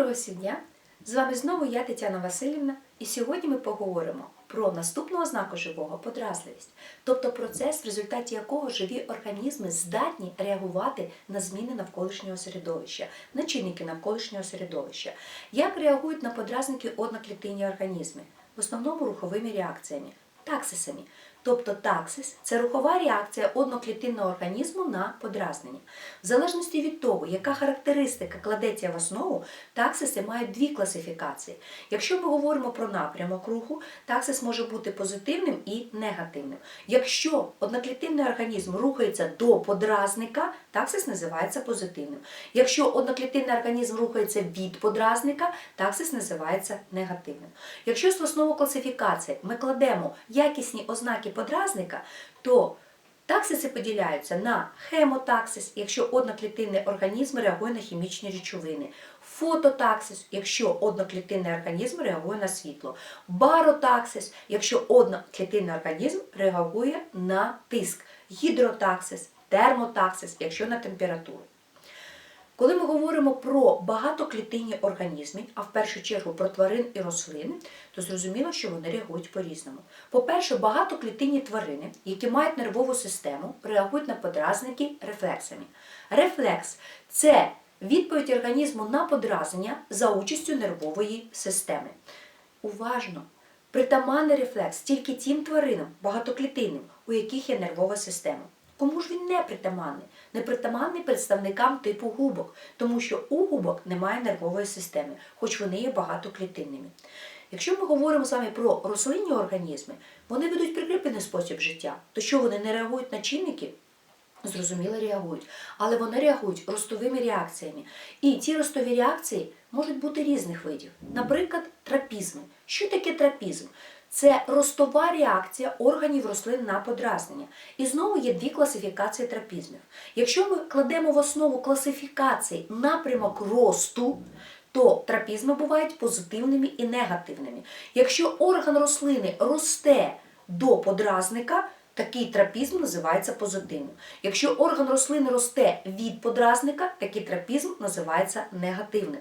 Доброго дня! З вами знову я, Тетяна Васильівна, і сьогодні ми поговоримо про наступну ознаку живого подразливість, тобто процес, в результаті якого живі організми здатні реагувати на зміни навколишнього середовища, на чинники навколишнього середовища. Як реагують на подразники одноклітинні організми? В основному руховими реакціями, таксисами. Тобто таксис це рухова реакція одноклітинного організму на подразнення. В залежності від того, яка характеристика кладеться в основу, таксиси мають дві класифікації. Якщо ми говоримо про напрямок руху, таксис може бути позитивним і негативним. Якщо одноклітинний організм рухається до подразника, таксис називається позитивним. Якщо одноклітинний організм рухається від подразника, таксис називається негативним. Якщо з основу класифікації ми кладемо якісні ознаки подразника, то таксиси поділяються на хемотаксис, якщо одноклітинний організм реагує на хімічні речовини, фототаксис, якщо одноклітинний організм реагує на світло, баротаксис, якщо одноклітинний організм реагує на тиск, гідротаксис, термотаксис, якщо на температуру. Коли ми говоримо про багатоклітинні організми, а в першу чергу про тварин і рослин, то зрозуміло, що вони реагують по-різному. По-перше, багатоклітинні тварини, які мають нервову систему, реагують на подразники рефлексами. Рефлекс це відповідь організму на подразнення за участю нервової системи. Уважно! Притаманний рефлекс тільки тим тваринам, багатоклітинним, у яких є нервова система. Кому ж він не притаманний? Не представникам типу губок, тому що у губок немає нервової системи, хоч вони є багатоклітинними. Якщо ми говоримо з вами про рослинні організми, вони ведуть прикріплений спосіб життя, то що вони не реагують на чинники? Зрозуміло, реагують, але вони реагують ростовими реакціями. І ці ростові реакції можуть бути різних видів. Наприклад, трапізми. Що таке трапізм? Це ростова реакція органів рослин на подразнення. І знову є дві класифікації трапізмів. Якщо ми кладемо в основу класифікації напрямок росту, то трапізми бувають позитивними і негативними. Якщо орган рослини росте до подразника, такий трапізм називається позитивним. Якщо орган рослини росте від подразника, такий трапізм називається негативним.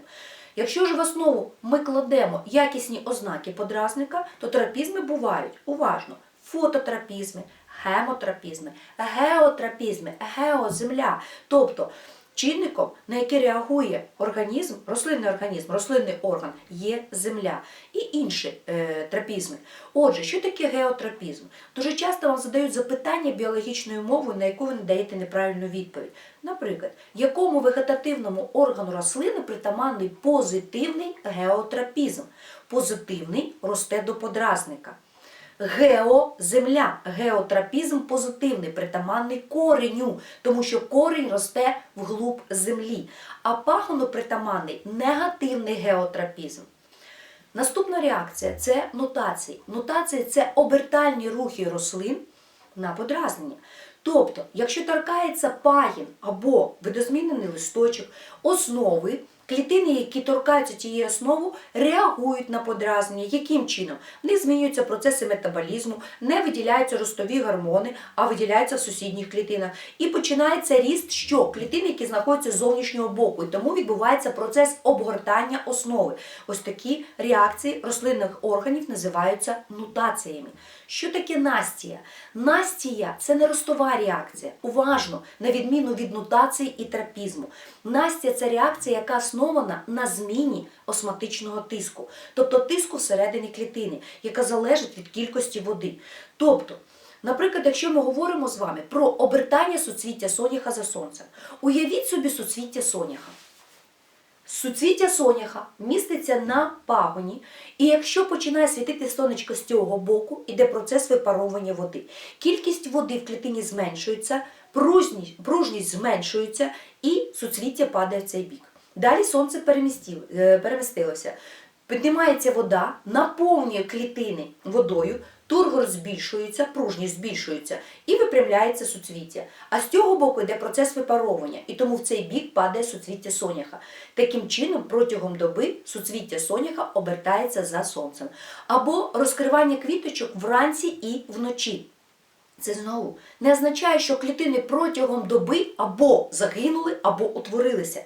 Якщо ж в основу ми кладемо якісні ознаки подразника, то терапізми бувають уважно. Фототрапізми, гемотрапізми, геотрапізми, геоземля. Тобто чинником, на який реагує організм, рослинний організм, рослинний орган, є земля і інші е, трапізми. Отже, що таке геотрапізм? Дуже часто вам задають запитання біологічною мовою, на яку ви не даєте неправильну відповідь. Наприклад, якому вегетативному органу рослини притаманний позитивний геотрапізм? Позитивний росте до подразника. Гео земля, геотрапізм позитивний, притаманний кореню, тому що корінь росте вглуб землі. А пагону притаманний негативний геотрапізм. Наступна реакція це нотації. Нотації це обертальні рухи рослин на подразнення. Тобто, якщо торкається пагін або видозмінений листочок, основи, клітини, які торкаються цієї основи, реагують на подразнення. Яким чином? В них змінюються процеси метаболізму, не виділяються ростові гормони, а виділяються в сусідніх клітинах. І починається ріст що? Клітин, які знаходяться з зовнішнього боку. І тому відбувається процес обгортання основи. Ось такі реакції рослинних органів називаються нутаціями. Що таке настія? Настія це не ростова реакція. Уважно, на відміну від нутації і трапізму. Настія це реакція, яка основана на зміні осматичного тиску, тобто тиску всередині клітини, яка залежить від кількості води. Тобто, Наприклад, якщо ми говоримо з вами про обертання суцвіття соняха за сонцем, уявіть собі суцвіття соняха. Суцвіття соняха міститься на пагоні, і якщо починає світити сонечко з цього боку, іде процес випаровування води. Кількість води в клітині зменшується, пружність, пружність зменшується і суцвіття падає в цей бік. Далі сонце е, перемістилося. Піднімається вода, наповнює клітини водою, тургор збільшується, пружність збільшується і випрямляється суцвіття. А з цього боку йде процес випаровування, і тому в цей бік падає суцвіття соняха. Таким чином, протягом доби суцвіття соняха обертається за сонцем. Або розкривання квіточок вранці і вночі. Це знову не означає, що клітини протягом доби або загинули, або утворилися.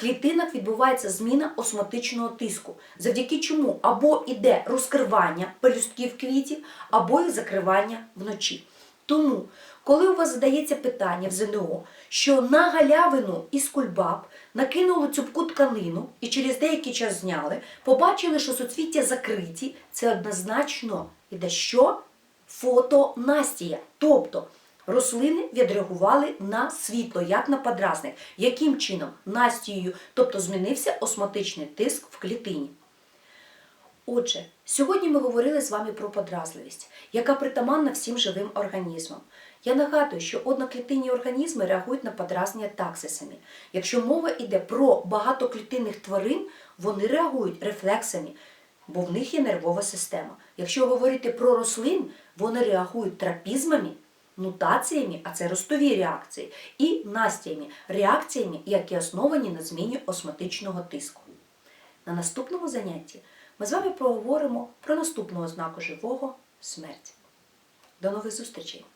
Клітинах відбувається зміна осмотичного тиску, завдяки чому або йде розкривання пелюстків квітів, або їх закривання вночі. Тому, коли у вас задається питання в ЗНО, що на галявину із кульбаб накинули цупку тканину і через деякий час зняли, побачили, що суцвіття закриті, це однозначно іде що? Фотонастія. Тобто рослини відреагували на світло, як на подразник. Яким чином? Настією, тобто змінився осмотичний тиск в клітині. Отже, сьогодні ми говорили з вами про подразливість, яка притаманна всім живим організмам. Я нагадую, що одноклітинні організми реагують на подразнення таксисами. Якщо мова йде про багатоклітинних тварин, вони реагують рефлексами, бо в них є нервова система. Якщо говорити про рослин, вони реагують трапізмами, нутаціями, а це ростові реакції, і настіями, реакціями, які основані на зміні осмотичного тиску. На наступному занятті ми з вами поговоримо про наступну ознаку живого смерть. До нових зустрічей!